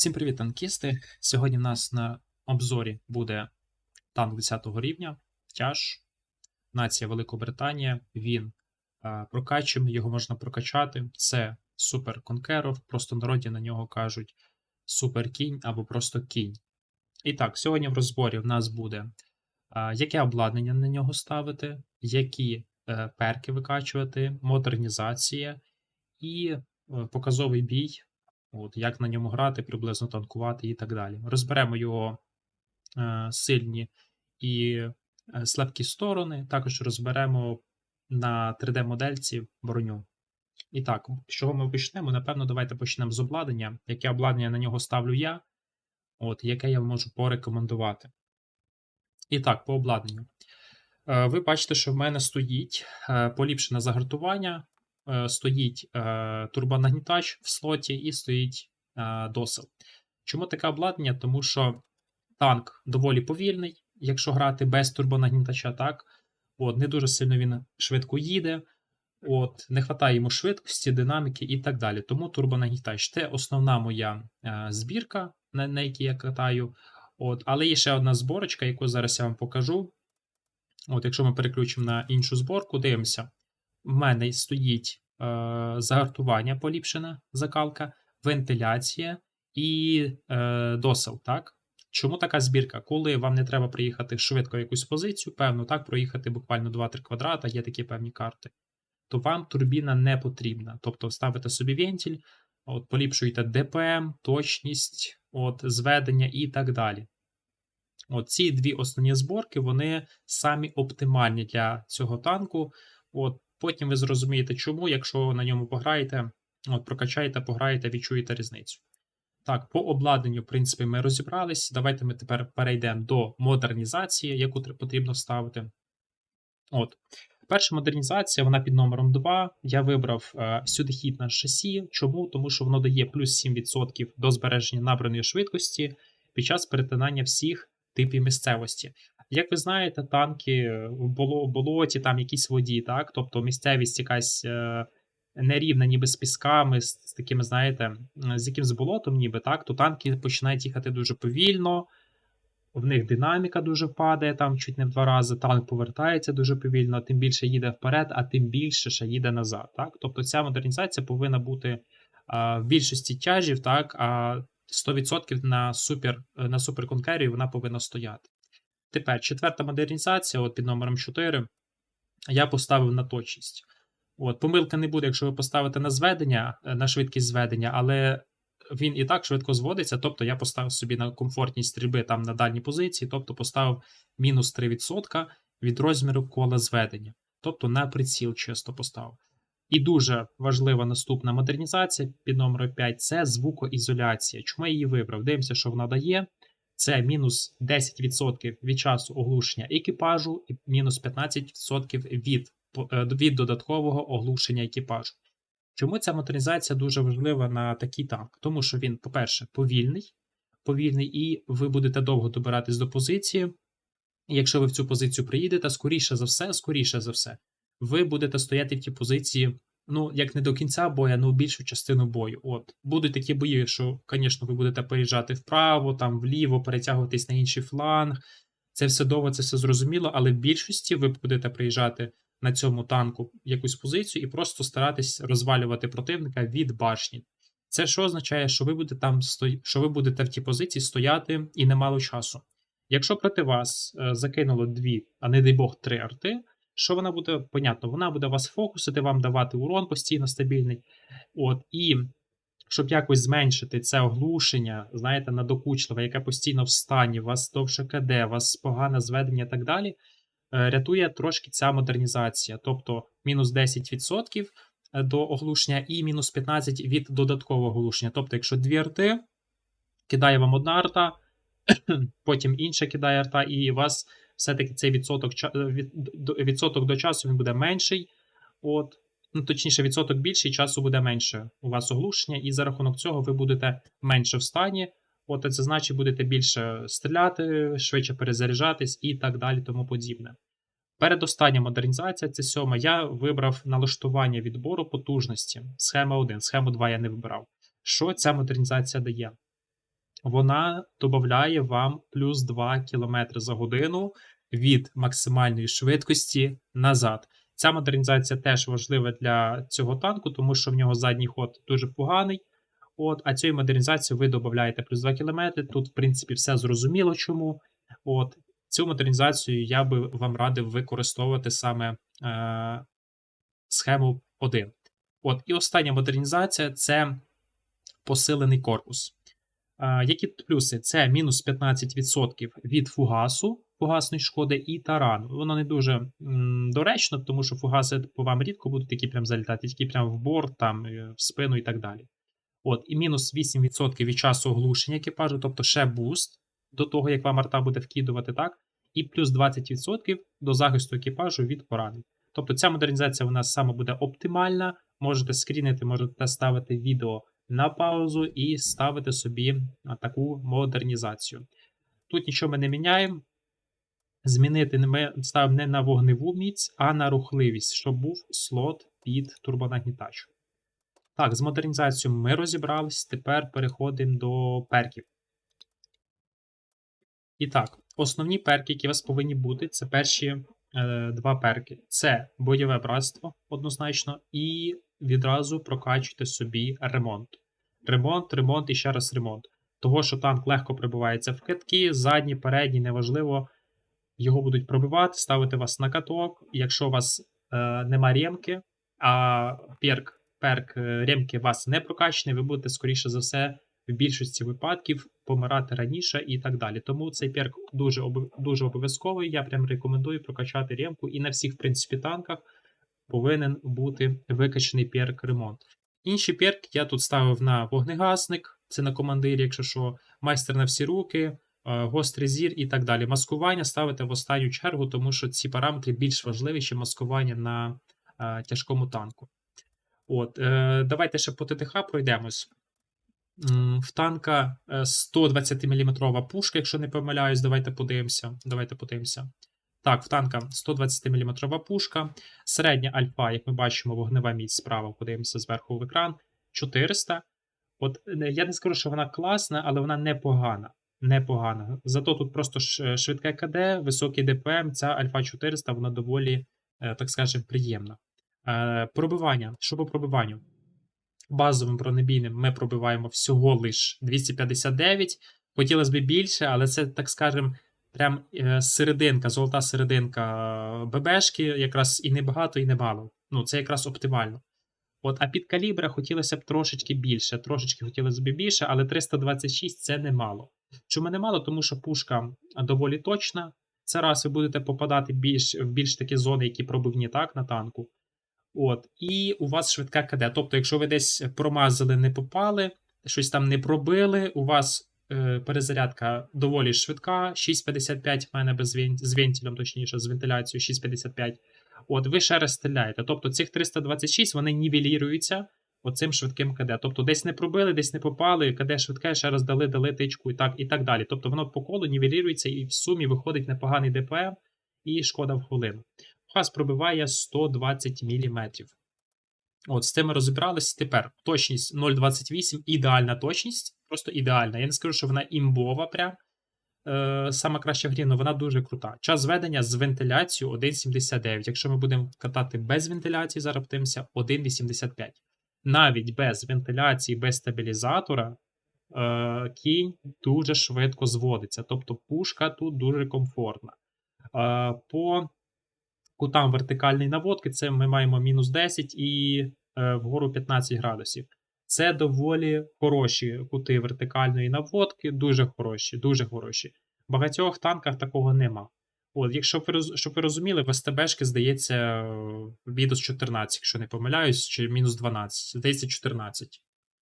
Всім привіт, танкісти! Сьогодні в нас на обзорі буде танк 10 рівня, тяж, нація Великобританія. Він е, прокачуємо, його можна прокачати. Це супер конкеров, просто народі на нього кажуть супер кінь або просто кінь. І так, сьогодні в розборі в нас буде е, яке обладнання на нього ставити, які е, перки викачувати, модернізація і е, показовий бій. От, як на ньому грати, приблизно танкувати і так далі. Розберемо його е, сильні і е, слабкі сторони, також розберемо на 3D-модельці броню. І так, з чого ми почнемо? Напевно, давайте почнемо з обладнання. Яке обладнання на нього ставлю я, от, яке я можу порекомендувати. І так, по обладнанню. Е, ви бачите, що в мене стоїть е, поліпшене загартування, стоїть е, турбонагнітач в слоті і стоїть е, досил. Чому таке обладнання? Тому що танк доволі повільний, якщо грати без турбонагнітача, так. От, не дуже сильно він швидко їде, от, не вистачає йому швидкості, динаміки і так далі. Тому турбонагнітач це основна моя е, збірка, на, на якій я катаю. От, але є ще одна зборочка, яку зараз я вам покажу. От, Якщо ми переключимо на іншу зборку, дивимося. В мене стоїть е, загартування, поліпшена закалка, вентиляція і е, досил. так? Чому така збірка? Коли вам не треба приїхати швидко в якусь позицію, певно, так, проїхати буквально 2-3 квадрата, є такі певні карти, то вам турбіна не потрібна. Тобто ставите собі вентиль, от, поліпшуєте ДПМ, точність, от, зведення і так далі. От ці дві основні зборки, вони самі оптимальні для цього танку. От Потім ви зрозумієте, чому, якщо на ньому пограєте, от прокачаєте, пограєте, відчуєте різницю. Так, по обладнанню, в принципі, ми розібрались. Давайте ми тепер перейдемо до модернізації, яку потрібно ставити. От. Перша модернізація, вона під номером 2. Я вибрав е, сюди хід на шасі. Чому? Тому що воно дає плюс 7% до збереження набраної швидкості під час перетинання всіх типів місцевості. Як ви знаєте, танки в болоті, там якісь воді, так? Тобто місцевість якась е, нерівна, ніби з пісками, з, з такими, знаєте, з якимсь болотом, ніби так, то танки починають їхати дуже повільно, в них динаміка дуже падає, там чуть не в два рази, танк повертається дуже повільно, тим більше їде вперед, а тим більше ще їде назад. так? Тобто ця модернізація повинна бути а, в більшості тяжів, так, а 100% на супер, на суперконкері вона повинна стояти. Тепер четверта модернізація, от під номером 4, я поставив на точність. От, Помилка не буде, якщо ви поставите на зведення, е, на швидкість зведення, але він і так швидко зводиться. Тобто я поставив собі на комфортність стрільби там на дальній позиції, тобто поставив мінус 3% від розміру кола зведення. Тобто на приціл чисто поставив. І дуже важлива наступна модернізація під номером 5 це звукоізоляція. Чому я її вибрав? Дивимося, що вона дає. Це мінус 10% від часу оглушення екіпажу і мінус 15% від е, від додаткового оглушення екіпажу. Чому ця моторизація дуже важлива на такий танк? Тому що він, по-перше, повільний, повільний, і ви будете довго добиратись до позиції. Якщо ви в цю позицію приїдете, скоріше за все, скоріше за все, ви будете стояти в тій позиції ну, як не до кінця бою, ну більшу частину бою. От будуть такі бої, що, звісно, ви будете переїжджати вправо, там вліво, перетягуватись на інший фланг. Це все довго, це все зрозуміло, але в більшості ви будете приїжджати на цьому танку якусь позицію і просто старатись розвалювати противника від башні. Це що означає, що ви будете там що ви будете в тій позиції стояти і немало часу. Якщо проти вас е, закинуло дві, а не дай Бог, три арти, що вона буде, понятно, вона буде вас фокусити, вам давати урон постійно стабільний. От, І щоб якось зменшити це оглушення, знаєте, надокучливе, яке постійно в стані, вас довше КД, вас погане зведення і так далі, е, рятує трошки ця модернізація. Тобто мінус 10% е, до оглушення і мінус 15% від додаткового оглушення. Тобто, якщо дві арти, кидає вам одна арта, потім інша кидає арта, і вас все-таки цей відсоток е, відсоток до часу він буде менший. От, ну, Точніше, відсоток більший, часу буде менше у вас оглушення, і за рахунок цього ви будете менше в стані. От це значить, будете більше стріляти, швидше перезаряджатись і так далі, тому подібне. Передостання модернізація, це сьома, я вибрав налаштування відбору потужності. Схема 1, схему 2 я не вибирав. Що ця модернізація дає? Вона додає вам плюс 2 км за годину від максимальної швидкості назад. Ця модернізація теж важлива для цього танку, тому що в нього задній ход дуже поганий. От, а цією модернізацією ви додаєте плюс 2 км. Тут, в принципі, все зрозуміло чому. От, Цю модернізацію я би вам радив використовувати саме е, схему 1. От, І остання модернізація це посилений корпус. Які плюси? Це мінус 15% від фугасу, фугасної шкоди і тарану. Воно не дуже м, доречно, тому що фугаси по вам рідко будуть такі прям залітати, які прям в борт, там, е, в спину і так далі. От, І мінус 8% від часу оглушення екіпажу, тобто ще буст до того, як вам арта буде вкидувати, так? І плюс 20% до захисту екіпажу від поранень. Тобто ця модернізація у нас саме буде оптимальна. Можете скрінити, можете ставити відео на паузу і ставити собі таку модернізацію. Тут нічого ми не міняємо. Змінити ми ставимо не на вогневу міць, а на рухливість, щоб був слот під турбонагнітач. Так, з модернізацією ми розібрались. Тепер переходимо до перків. І так, основні перки, які у вас повинні бути, це перші е, два перки. Це бойове братство, однозначно, і відразу прокачуйте собі ремонт. Ремонт, ремонт і ще раз ремонт. Того, що танк легко прибувається в китки, задні, передні, неважливо. Його будуть пробивати, ставити вас на каток. Якщо у вас е, нема ремки, а перк, перк е, ремки вас не прокачаний, ви будете, скоріше за все, в більшості випадків помирати раніше і так далі. Тому цей перк дуже дуже обов'язковий. Я прям рекомендую прокачати ремку, і на всіх, в принципі, танках повинен бути викачаний перк ремонт. Інші перки я тут ставив на вогнегасник, це на командирі, якщо що, майстер на всі руки, гострий зір і так далі. Маскування ставите в останню чергу, тому що ці параметри більш важливі, ніж маскування на тяжкому танку. От, е, Давайте ще по ТТХ пройдемось. В танка 120 мм пушка, якщо не помиляюсь, давайте подивимося. Давайте подивимося. Так, в танка 120 мм пушка. Середня альфа, як ми бачимо, вогнева міць справа, подивимося зверху в екран. 400. От Я не скажу, що вона класна, але вона непогана. Непогана. Зато тут просто швидке КД, високий ДПМ. Ця альфа 400, вона доволі, е, так скажемо, приємна. Е, пробивання. Що по пробиванню? Базовим бронебійним ми пробиваємо всього лиш 259. Хотілося б більше, але це, так скажемо, прям е, серединка, золота серединка ББшки, якраз і небагато, і немало. Ну, це якраз оптимально. От, А під калібра хотілося б трошечки більше. Трошечки хотілося б більше, але 326 це немало. Чому немало? Тому що пушка доволі точна. Це раз ви будете попадати більш, в більш такі зони, які пробивні так, на танку. От, І у вас швидка КД. Тобто, якщо ви десь промазали, не попали, щось там не пробили, у вас е, перезарядка доволі швидка. 6,55 в мене без вент... з вентилем, точніше, з вентиляцією 6,55. От, ви ще раз стріляєте. Тобто цих 326 вони нівеліруються оцим швидким КД. Тобто десь не пробили, десь не попали, КД швидке, ще раз дали, дали тичку і так і так далі. Тобто воно по колу нівелірується і в сумі виходить непоганий ДПМ і шкода в хвилину. Фас пробиває 120 мм. От, з цим ми розібралися. Тепер точність 0,28, ідеальна точність, просто ідеальна. Я не скажу, що вона імбова, прям. Е, Сама краща в грі, але вона дуже крута. Час зведення з вентиляцією 1,79. Якщо ми будемо катати без вентиляції, зараз подивимося 1,85. Навіть без вентиляції, без стабілізатора, е, кінь дуже швидко зводиться. Тобто пушка тут дуже комфортна. Е, По кутам вертикальної наводки, це ми маємо мінус 10 і е, вгору 15 градусів. Це доволі хороші кути вертикальної наводки, дуже хороші, дуже хороші. В багатьох танках такого нема. От, Якщо ви щоб ви розуміли, в СТБшки, здається, мінус 14, якщо не помиляюсь, чи мінус 12, здається, 14.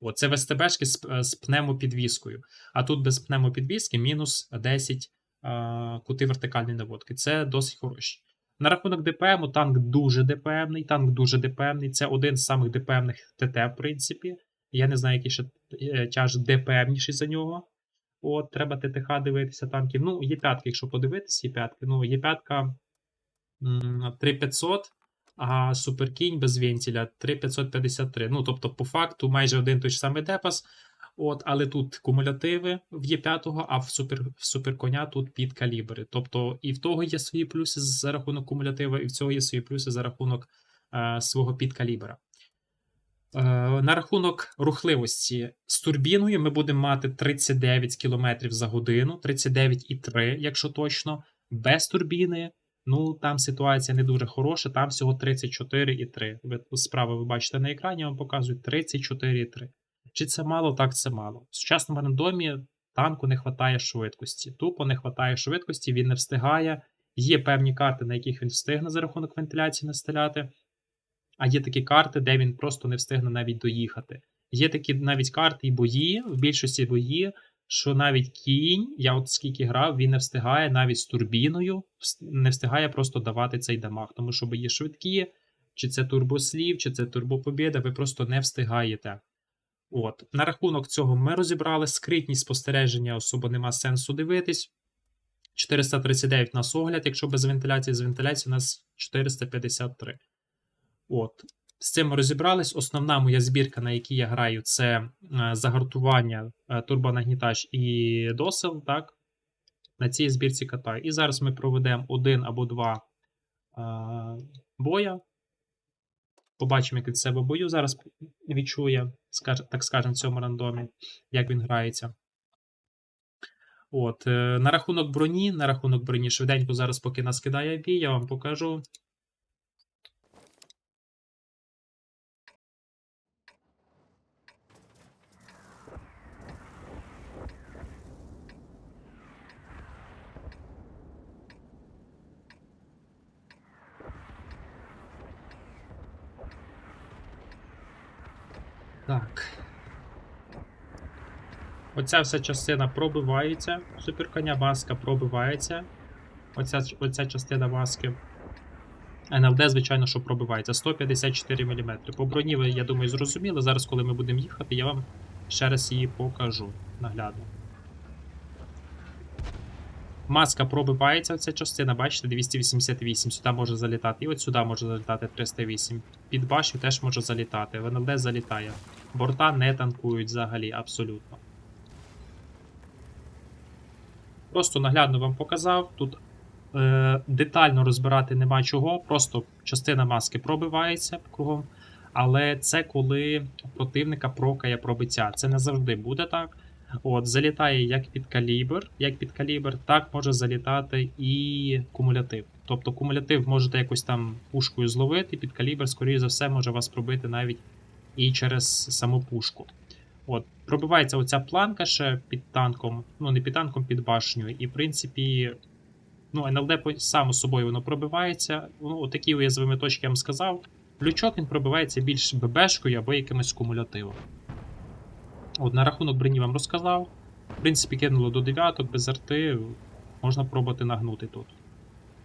От, Це в СТБшки з, з пневмопідвіскою. А тут без пневмопідвіски мінус 10 а, кути вертикальної наводки. Це досить хороші. На рахунок ДПМу, танк дуже ДПМний, танк дуже ДПМний. Це один з самих ДПМних ТТ, в принципі. Я не знаю, який ще е, тяж ДПМніший за нього. От, треба ТТХ дивитися танків. Ну, є п'ятки, якщо подивитися, є п'ятки. Ну, є п'ятка 3500, а Суперкінь без вентиля 3553. Ну, тобто, по факту, майже один той ж самий депас. От, але тут кумулятиви в Є5, а в супер, в суперконя тут підкалібри. Тобто і в того є свої плюси за рахунок кумулятива, і в цього є свої плюси за рахунок е, свого підкалібра. Е, на рахунок рухливості з турбіною ми будемо мати 39 км за годину, 39,3, якщо точно. Без турбіни, ну там ситуація не дуже хороша, там всього 34,3. Ви справа ви бачите на екрані, я вам показую 34,3. Чи це мало? Так, це мало. В сучасному рандомі танку не вистачає швидкості. Тупо не вистачає швидкості, він не встигає. Є певні карти, на яких він встигне за рахунок вентиляції настріляти. А є такі карти, де він просто не встигне навіть доїхати. Є такі навіть карти і бої, в більшості бої, що навіть кінь, я от скільки грав, він не встигає навіть з турбіною, не встигає просто давати цей дамаг. Тому що бої швидкі, чи це турбослів, чи це турбопобіда, ви просто не встигаєте. От. На рахунок цього ми розібрали скритні спостереження, особо нема сенсу дивитись. 439 у нас огляд, якщо без вентиляції, з вентиляцією у нас 453. От. З цим розібрались. Основна моя збірка, на якій я граю, це е, загартування, е, турбонагнітач і досил. Так? На цій збірці катаю. І зараз ми проведемо один або два е, боя. Побачимо, як від себе бою зараз відчує, так скажемо, в цьому рандомі, як він грається. От, на рахунок броні, на рахунок броні, швиденько зараз, поки нас кидає бій, я вам покажу. Так. Оця вся частина пробивається. Суперконя маска пробивається. Оця, оця частина маски. НЛД, звичайно, що пробивається. 154 мм. По броні ви, я думаю, зрозуміли. Зараз, коли ми будемо їхати, я вам ще раз її покажу наглядно. Маска пробивається, оця частина, бачите, 288. Сюди може залітати. І от сюди може залітати 308. Під башню теж може залітати. НЛД залітає. Борта не танкують взагалі, абсолютно. Просто наглядно вам показав. Тут е, детально розбирати нема чого, просто частина маски пробивається кругом. Але це коли противника прокає пробиття. Це не завжди буде так. От, залітає як під калібр, як під калібр, так може залітати і кумулятив. Тобто кумулятив можете якось там пушкою зловити, під калібр, скоріше за все, може вас пробити навіть і через саму пушку. От, пробивається оця планка ще під танком, ну не під танком, під башнею. І, в принципі, ну, НЛД само собою воно пробивається. Ну, такі уязвимі точки я вам сказав. Лючок він пробивається більш ББшкою або якимось кумулятивом. От, на рахунок броні вам розказав. В принципі, кинуло до дев'яток, без арти. Можна пробувати нагнути тут.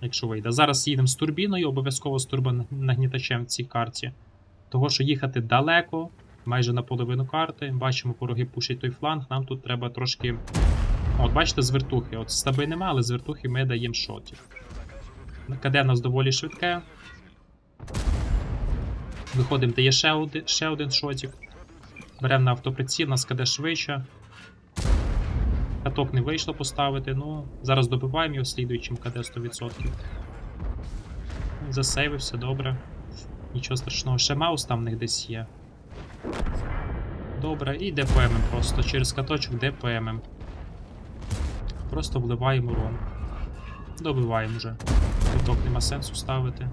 Якщо вийде. Зараз їдемо з турбіною, обов'язково з турбонагнітачем в цій карті. Того, що їхати далеко, майже на половину карти. Бачимо, вороги пушать той фланг, нам тут треба трошки. От, бачите, з вертухи. От стаби нема, але з вертухи ми даємо шотів. КД у нас доволі швидке. Виходимо, де є ще один, ще один шотик. Беремо на автоприціл, нас КД швидше. Каток не вийшло поставити, ну, зараз добиваємо його слідуючим КД 100%. Засейвився, добре. Нічого страшного, ще маус там в них десь є. Добре, і ДПМ просто через каточок ДПМ. Просто вливаємо урон. Добиваємо вже. Каток нема сенсу ставити.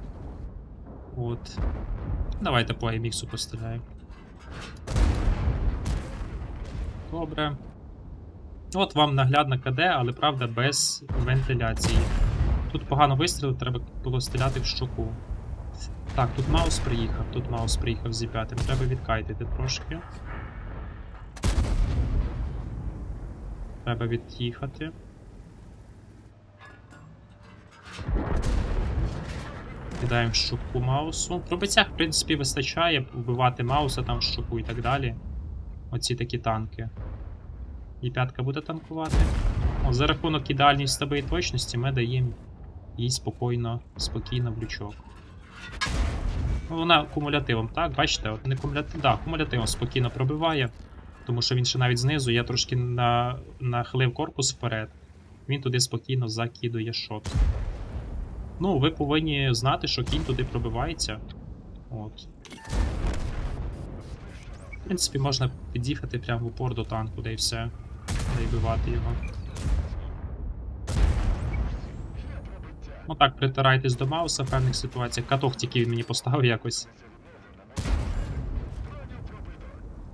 От. Давайте по AMX постріляємо. Добре. От вам наглядна КД, але правда без вентиляції. Тут погано вистрілити, треба було стріляти в щоку. Так, тут маус приїхав, тут маус приїхав зі п'ятим. Треба відкайтити трошки. Треба від'їхати. Кидаємо щуку маусу. Пробиттях, в принципі, вистачає вбивати мауса там щуку і так далі. Оці такі танки. І п'ятка буде танкувати. О, за рахунок ідеальної стаби і точності ми даємо їй спокійно, спокійно в лючок. Вона кумулятивом, так? Бачите, от не кумулятив. Да, кумулятивом спокійно пробиває. Тому що він ще навіть знизу, я трошки на... нахилив корпус вперед. Він туди спокійно закидує шот. Ну, ви повинні знати, що кінь туди пробивається. От. В принципі, можна під'їхати прямо в упор до танку, де і все. Де й бивати його. Ну так, притирайтесь до Мауса в певних ситуаціях. Каток тільки він мені поставив якось.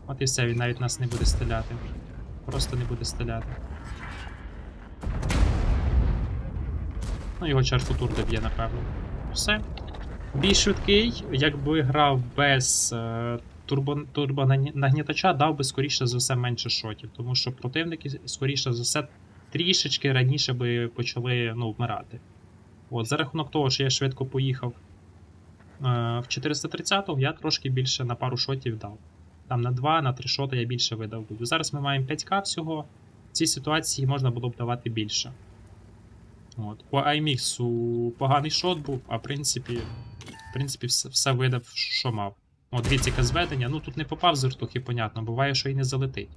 От і все, він навіть нас не буде стріляти. Просто не буде стріляти. Ну, його чарфутур доб'є, напевно. Все. Бій швидкий, якби грав без е, турбо, турбонагнітача, дав би скоріше за все менше шотів, тому що противники, скоріше за все, трішечки раніше би почали ну, вмирати. От, за рахунок того, що я швидко поїхав е, в 430-го, я трошки більше на пару шотів дав. Там на 2, на 3 шоти я більше видав буду. Зараз ми маємо 5к всього. В цій ситуації можна було б давати більше. От. По IMX поганий шот був, а в принципі, в принципі все, видав, що мав. От яке зведення. Ну тут не попав з вертухи, понятно, буває, що і не залетить.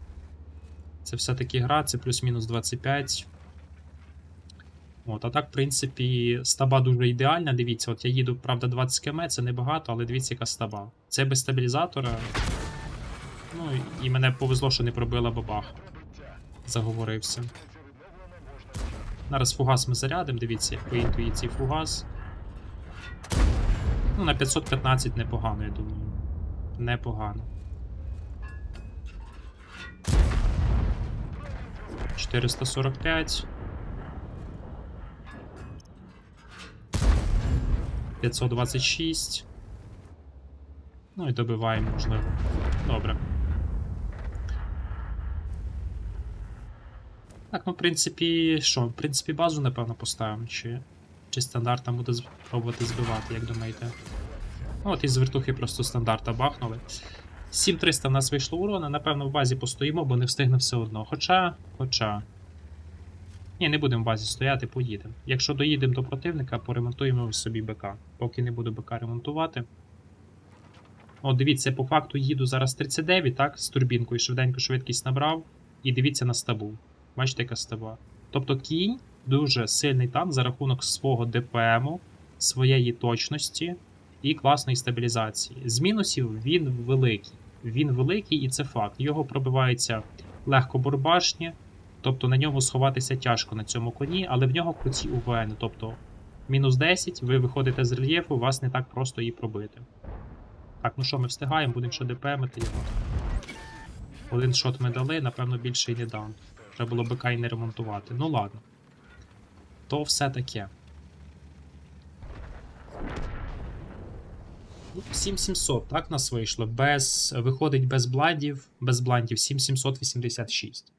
Це все-таки гра, це плюс-мінус 25. От, а так, в принципі, стаба дуже ідеальна. Дивіться, от я їду, правда, 20 км, це небагато, але дивіться, яка стаба. Це без стабілізатора. Ну і мене повезло, що не пробила бабах. Заговорився. Зараз фугас ми зарядимо, дивіться, по інтуїції фугас. Ну, на 515 непогано, я думаю. Непогано. 445. 526. Ну і добиваємо, можливо. Добре. Так, ну, в принципі, що? В принципі, базу, напевно, поставимо, чи, чи стандарт там буде з- пробувати збивати, як думаєте? Ну, от із вертухи просто стандарта бахнули. 7300 в нас вийшло урона, напевно, в базі постоїмо, бо не встигне все одно. Хоча. Хоча. Ні, не будемо в базі стояти, поїдемо. Якщо доїдемо до противника, поремонтуємо собі БК. Поки не буду БК ремонтувати. О, дивіться, по факту їду зараз 39, так, з турбінкою, швиденько швидкість набрав. І дивіться на стабу. Бачите, яка стаба. Тобто кінь дуже сильний танк за рахунок свого ДПМу, своєї точності і класної стабілізації. З мінусів він великий. Він великий і це факт. Його пробиваються легко бурбашні, тобто на ньому сховатися тяжко на цьому коні, але в нього круті УВН. Тобто мінус 10, ви виходите з рельєфу, вас не так просто її пробити. Так, ну що, ми встигаємо, будемо ще ДПМити його. Один шот ми дали, напевно, більше й не дам. Треба було БК і не ремонтувати. Ну ладно. То все таке. Ну, 7700, так нас вийшло. Без, виходить без бладів, без бландів 7786.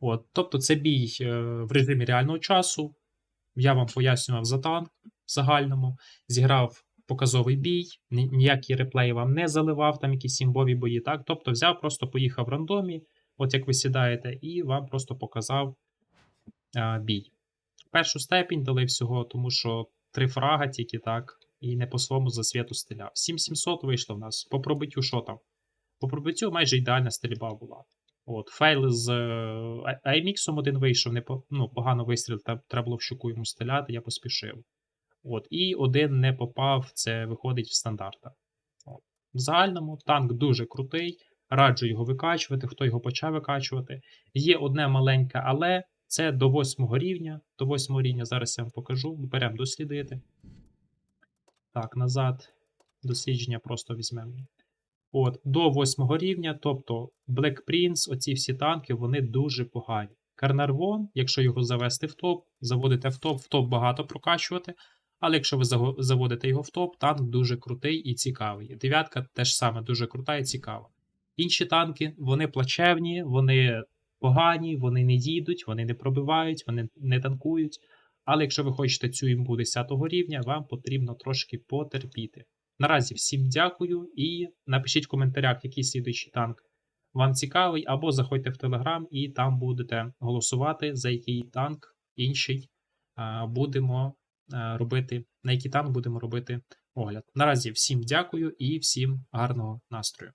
От, тобто це бій е, в режимі реального часу. Я вам пояснював за танк в загальному. Зіграв показовий бій, ні- ніякі реплеї вам не заливав, там якісь імбові бої. так? Тобто взяв, просто поїхав в рандомі, от як ви сідаєте, і вам просто показав а, бій. Першу степінь дали всього, тому що три фрага тільки так, і не по своєму засвіту стріляв. 7700 вийшло в нас. По пробиттю що там? По пробиттю майже ідеальна стрільба була. От, фейл з е, IMX один вийшов, не по, ну, погано вистріл, та- треба було в щуку йому стріляти, я поспішив. От, і один не попав, це виходить в стандарта. От. В загальному танк дуже крутий. Раджу його викачувати, хто його почав викачувати. Є одне маленьке, але це до восьмого рівня. До восьмого рівня зараз я вам покажу. Беремо дослідити. Так, назад. Дослідження просто візьмемо. От, до восьмого рівня, тобто Black Prince, оці всі танки, вони дуже погані. Карнарвон, якщо його завести в топ, заводите в топ, в топ багато прокачувати. Але якщо ви заводите його в топ, танк дуже крутий і цікавий. Дев'ятка теж саме дуже крута і цікава. Інші танки, вони плачевні, вони погані, вони не їдуть, вони не пробивають, вони не танкують. Але якщо ви хочете цю імбу 10 рівня, вам потрібно трошки потерпіти. Наразі всім дякую і напишіть в коментарях, який слідуючий танк вам цікавий, або заходьте в Телеграм і там будете голосувати, за який танк інший будемо робити, на який танк будемо робити огляд. Наразі всім дякую і всім гарного настрою.